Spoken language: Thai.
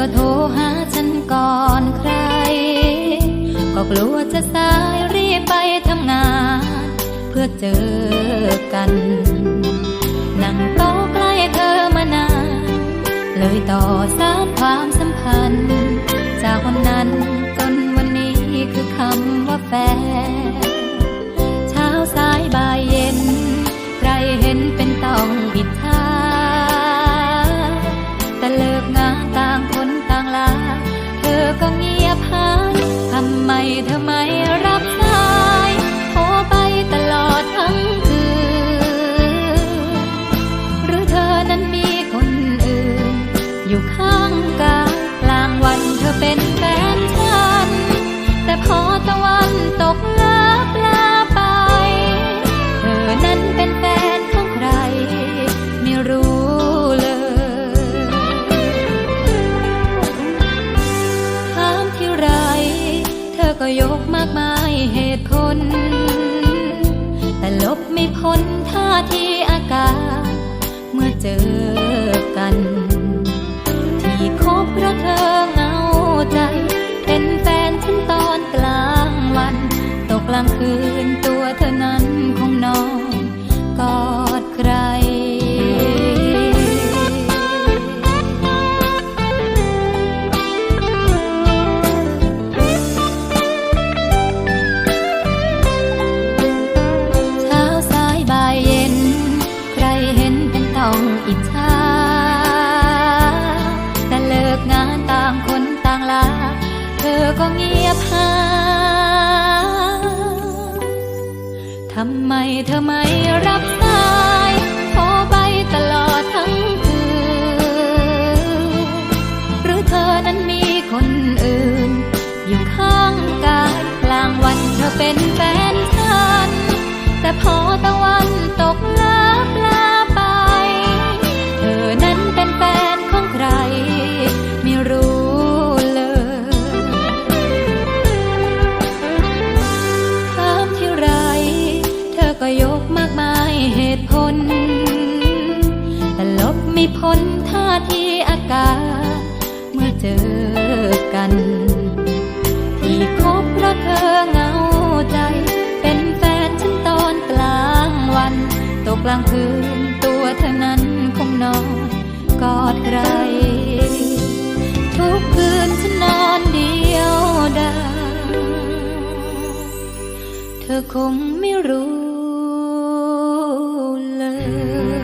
ก็โทรหาฉันก่อนใคร ก็กลัวจะสายรีบไปทำงาน เพื่อเจอกัน นั่งโต๊ะใกล้เธอมานาน เลยต่อสานความสัมพันธ์ จากวันนั้นจนวันนี้คือคำว่าแฟน เช้าสายบ่ายเย็น ใครเห็นเป็นต้องากมายเหตุผล แต่ลบไม่พ้นท่าทีอากาศ เมื่อเจอกัน ที่คบเพราะเธอเหงาใจ เป็นแฟนฉันตอนกลางวัน ตกกลางคืน เธอก็เงียบหายทำไมเธอไม่รับสายโทรไปตลอดทั้งคืน หรือเธอนั้นมีคนอื่น อยู่ข้างกายกลางวันเธอเป็นแฟน ที่อากาศเมื่อเจอกัน ที่คบเพราะเธอเหงาใจ เป็นแฟนฉันตอนกลางวัน ตกกลางคืนตัวเธอนั้นคงนอนกอดใคร ทุกคืนฉันนอนเดียวดายเธอคงไม่รู้เลย